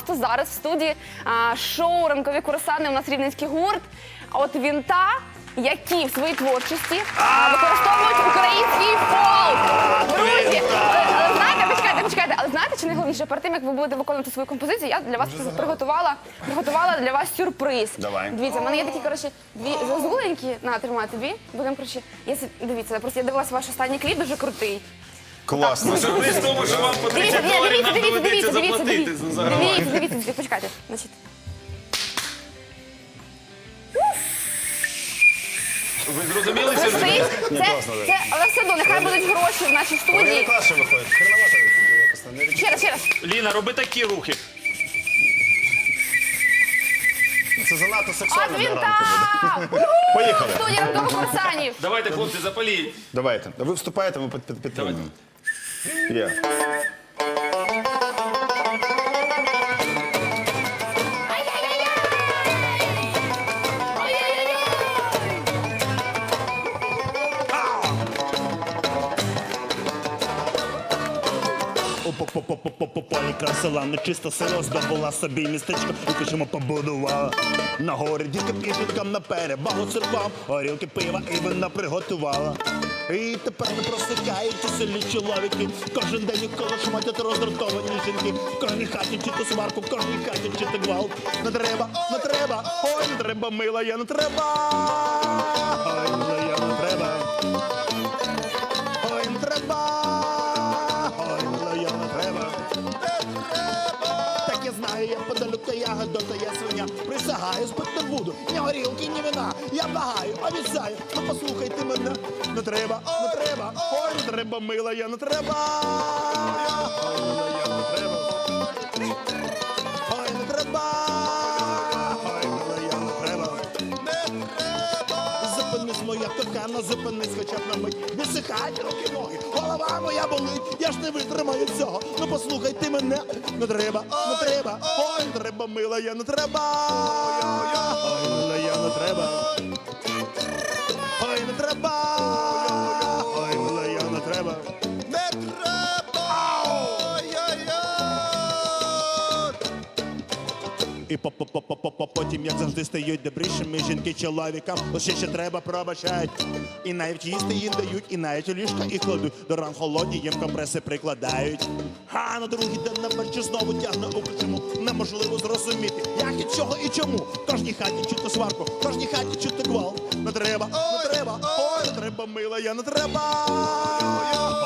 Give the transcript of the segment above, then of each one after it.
просто зараз в студії а, шоу ранкові курасани. У нас рівненський гурт. А От вінта, які в своїй творчості а, використовують український фолк. Друзі, е, але знаєте, почекайте, почекайте, але знаєте, чи найголовніше перед тим, як ви будете виконувати свою композицію, я для вас приготувала, приготувала для вас сюрприз. Давай. Дивіться, в мене є такі коротше дві зазуленькі. На, тримай тобі. Будемо коротше. Я дивіться, я просто я дивилася ваш останній кліп, дуже крутий. Класно. Сюрприз в тому, що вам по 30 Дивіться, доларів дивіться, нам дивіться, доведеться дивіться, заплатити дивіться, за загравання. дивіться, дивіться, дивіться, почекайте. Значить, Ви зрозуміли, це стоїть, це, класно, це, але все одно, нехай будуть гроші в нашій студії. Класно виходить. Хреновато якось не річ. Ще раз, ще раз. Ліна, роби такі рухи. Це занадто сексуально для ранку. Поїхали. Студія ранкових курсанів. Давайте, хлопці, запаліть. Давайте. Ви вступаєте, ми під- під- підтримуємо. Є. У полі красила нечиста сила здобула собі містечко і хочемо побудувала. На горі дітки пішенькам на перебагу церквам, горілки пива і вина приготувала. І тепер не просикають селі чоловіки. Кожен день їх колошматять роздратовані жінки. В кожній хаті чи то сварку, в кожній хаті чи то гвалт. Не треба, не треба, ой, не треба, мила, я не треба. Ой, я ні горілки, ні вина. Я благаю, обіцяю, ну послухайте мене. Не треба, не треба, ой, не треба, мила, я не треба. Ой, мила, я не треба. Ой, не треба. Ой, мила, я не треба. Зупинись, моя кохана, зупинись хоча б на мить. Висихають руки ноги, голова моя болить, я ж не витримаю цього. Ну послухай ти мене, не треба, не треба, ой, не треба, мила, я не треба. Ой, мила, я не треба. Ой, не треба. І по по по по по по потім, як завжди, стають добрішими жінки чоловікам. Лише ще треба пробачать. І навіть їсти їм дають, і навіть у ліжка і кладуть. До ран холодні їм компреси прикладають. А на другий день на вечір знову тягне у чому неможливо зрозуміти, як і чого і чому. Кожній хаті чути сварку, кожній хаті чути гвалт. Не треба, не треба, ой, не треба, мила, я не треба.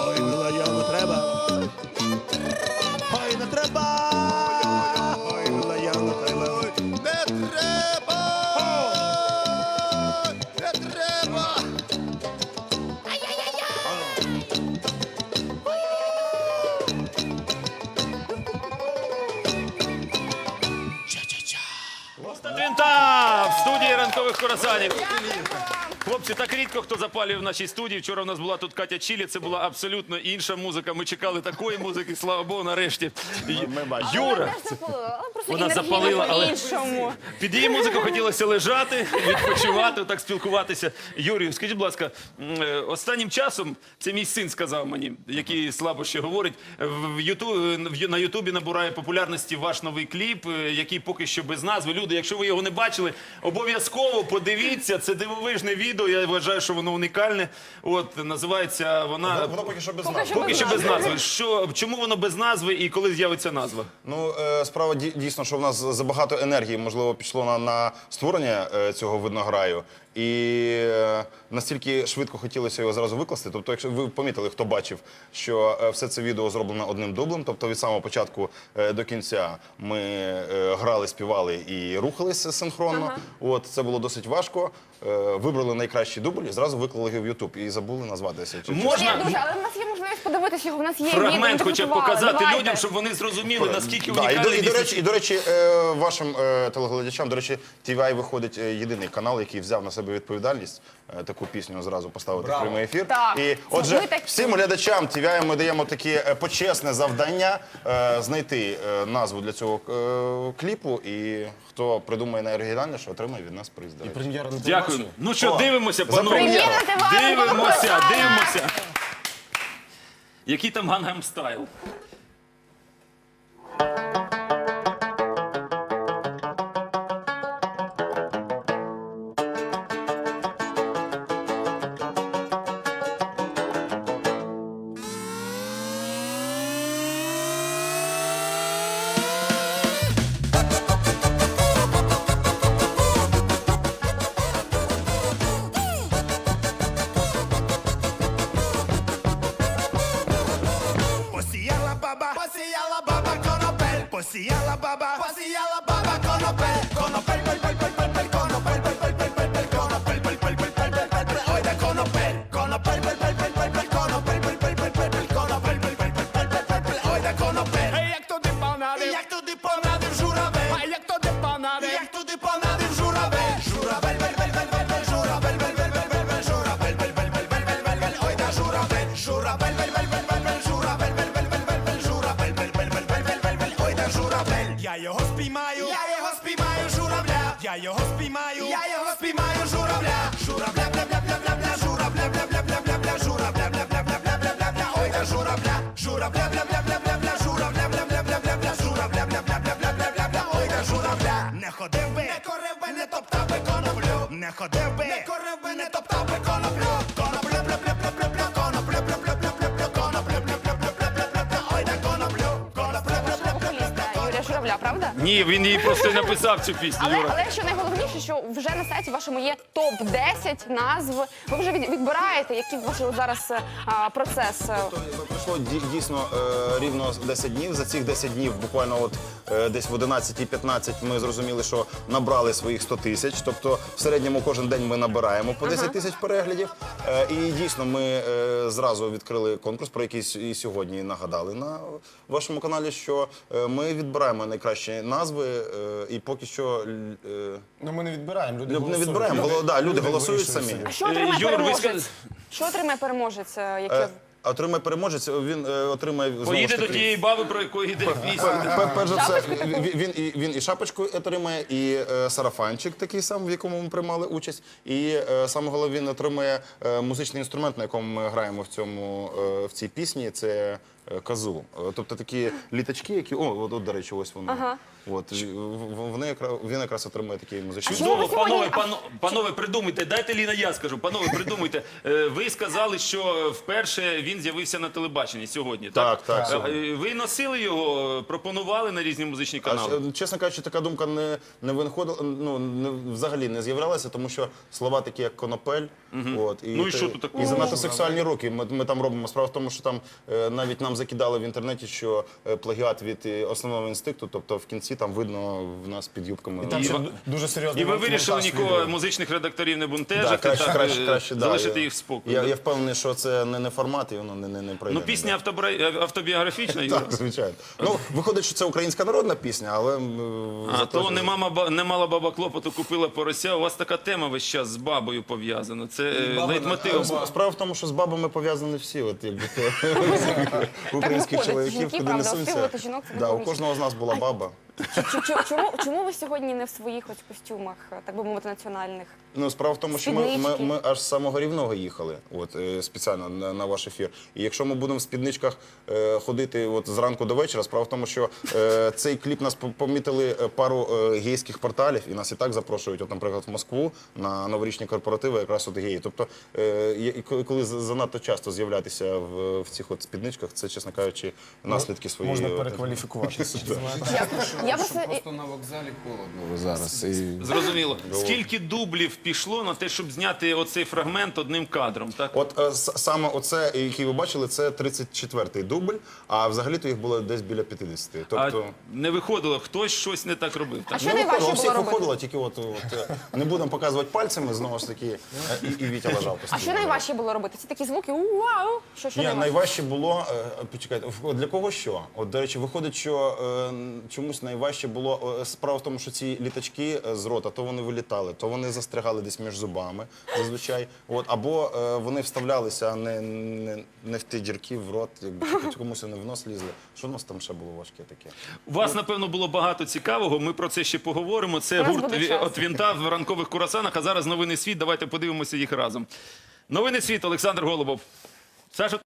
Ой, мила, я не треба. Ранкових курасанів. Хлопці, так рідко хто запалює в нашій студії. Вчора в нас була тут Катя Чілі. Це була абсолютно інша музика. Ми чекали такої музики, слава Богу, нарешті. ми бачимо. Юра, Вона запалила, але просто Вона запалила, але- під її музику хотілося лежати, відпочивати, так спілкуватися. Юрію, скажіть, будь ласка, е, останнім часом це мій син сказав мені, який слабо ще говорить. В Юту на Ютубі набирає популярності ваш новий кліп, е, який поки що без назви. Люди, якщо ви його не бачили, обов'язково подивіться. Це дивовижне відео. Я вважаю, що воно унікальне. От називається вона. Воно поки що без Поки нас. Поки що без назви. Що чому воно без назви і коли з'явиться назва? Ну, е, справа ді- дійсно, що в нас забагато енергії, можливо, пішло на, на створення е, цього виднограю. І е, настільки швидко хотілося його зразу викласти. Тобто, якщо ви помітили, хто бачив, що е, все це відео зроблено одним дублем, тобто від самого початку е, до кінця ми грали, співали і рухалися синхронно. От це було досить важко. Вибрали найкращий дубль і зразу виклали його в Ютуб і забули назватися. Чи- Можна Ні, дуже, але в нас є можливість подивитися його. В нас є фрагмент, хоча б показати Давайте. людям, щоб вони зрозуміли, наскільки Да, і, до, і, до речі, і до речі, вашим телеглядачам, до речі, TVI виходить єдиний канал, який взяв на себе відповідальність е, таку пісню зразу поставити в прямий ефір. Так. І отже, Ми так- всім глядачам TVI ми даємо таке е, почесне завдання е, знайти е, назву для цього е, кліпу. І хто придумає найоригінальніше, отримає від нас приз. до речі. Дякую. Ну що, дивимося, панове. Прем'єра триває, Дивимося, дивимося. Який там гангам стайл? Bel, bel, bel. Бля, журавля, журавля, бля, бля, бля, бля, бля, журавля, бля, бля, бля, бля, бля, журавля, бля, бля, бля, бля, бля, бля, бля, ой, бля, журавля. Не ходив би, Не корив би, не топтав би коноплю, не ходив бля, правда? Ні, він її просто написав цю пісню. Але, Юра. але що найголовніше, що вже на сайті вашому є топ 10 назв. Ви вже від- відбираєте, який ваш от зараз е, а, процес. е, Пройшло дій- дійсно е, рівно 10 днів. За цих 10 днів, буквально от е, десь в 11-15 ми зрозуміли, що набрали своїх 100 тисяч. Тобто в середньому кожен день ми набираємо по 10 тисяч переглядів. Е, і дійсно ми е, зразу відкрили конкурс, про який с- і сьогодні нагадали на вашому каналі, що е, ми відбираємо найкращі назви, е, і поки що е, Ну ми не відбираємо. Люди не голосують. відбираємо. Голо- да, люди голосують вирішують самі. А що Е, отримає Юр, ви переможець? сказ- Що отримає переможець? е, Який... Е, а Отримає переможець, він е, отримає знову Поїде ж до таки- тієї баби, про яку йде пісня. Пер- Перш за все, він, він, і, він і шапочку отримає, і е, сарафанчик такий сам, в якому ми приймали участь. І е, саме головне, він отримає е, музичний інструмент, на якому ми граємо в цьому е, в цій пісні. Це е, казу. Е, Тобто такі літачки, які о, от, от, до речі, ось вони. От і в- в- вони якраз він якраз отримує чому ви Чудово, сьогодні- панове, пано- панове, придумайте. Дайте Ліна, я скажу. Панове, придумайте. Е, Ви сказали, що вперше він з'явився на телебаченні сьогодні. Так, Так, так, Е, сьогодні. е, Ви носили його, пропонували на різні музичні А, канали. ж, чесно кажучи, така думка не, не виходила, ну не, взагалі не з'являлася, тому що слова такі, як конопель. От, і, Ну і те- що тут такого? І занадто сексуальні роки. Ми, ми там робимо. Справа в тому, що там е, навіть нам закидали в інтернеті, що е, плагіат від е, основного інстинкту, тобто в кінці там видно в нас під юбками. І там І ще дуже серйозний І ви вирішили відео. нікого музичних редакторів не бунтежити, Да, краще, так, краще, е, краще, да, залишити я- їх в спокій. Я, я впевнений, що це не, не формат, і воно не, не, не пройде. Ну, пісня автобра- автобіографічна, Юра. Так, звичайно. Ну, виходить, що це українська народна пісня, але м, А зато то не мама ба- не мала баба клопоту, купила порося. У вас така тема весь час з бабою пов'язана. Це е, лейтмотив. Справа в тому, що з бабами пов'язані всі, от якби то українських чоловіків, жінки, куди правда, несуться. оспівувати жінок це Да, у кожного з нас була баба. Чому, чому ви сьогодні не в своїх ось костюмах, е, так би мовити, національних? Ну, справа в тому, що ми, ми, Спіднички. ми аж з самого рівного їхали, от е, спеціально на, на ваш ефір. І якщо ми будемо в спідничках е, ходити от зранку до вечора, справа в тому, що е, цей кліп нас по- помітили е, пару е, гейських порталів, і нас і так запрошують, от, наприклад, в Москву на новорічні корпоративи, якраз от геї. Тобто, е, є- і коли- коли за- занадто часто з'являтися в, в цих от спідничках, це, чесно кажучи, наслідки свої. Можна перекваліфікуватися. я просто Просто на вокзалі холодно зараз. І... Зрозуміло. Скільки дублів пішло на те, щоб зняти оцей фрагмент одним кадром? Так? От е, с- саме оце, який ви бачили, це 34-й дубль, а взагалі-то їх було десь біля 50. Тобто, А не виходило, хтось щось не так робив. а що не найважче було всіх робити? виходило, тільки от, от е, не будемо показувати пальцями, знову ж таки, е, і, і Вітя лежав постійно. А що найважче було робити? Ці такі звуки вау! Що, що Ні, найважче? найважче було, е, почекайте, в- для кого що? От, до речі, виходить, що е, чомусь найважче було, е, справа в тому, що ці літачки е, з рота, то вони вилітали, то вони застрягали десь між зубами, зазвичай. От, або е, вони вставлялися не, не, не в ті дірки, в рот, якби комусь вони в нос лізли. Що в нас там ще було важке таке? У вас, напевно, було багато цікавого. Ми про це ще поговоримо. Це У нас гурт буде ві- час. от вінта в ранкових курасанах. А зараз новини світ. Давайте подивимося їх разом. Новини світ, Олександр Голубов. Саша.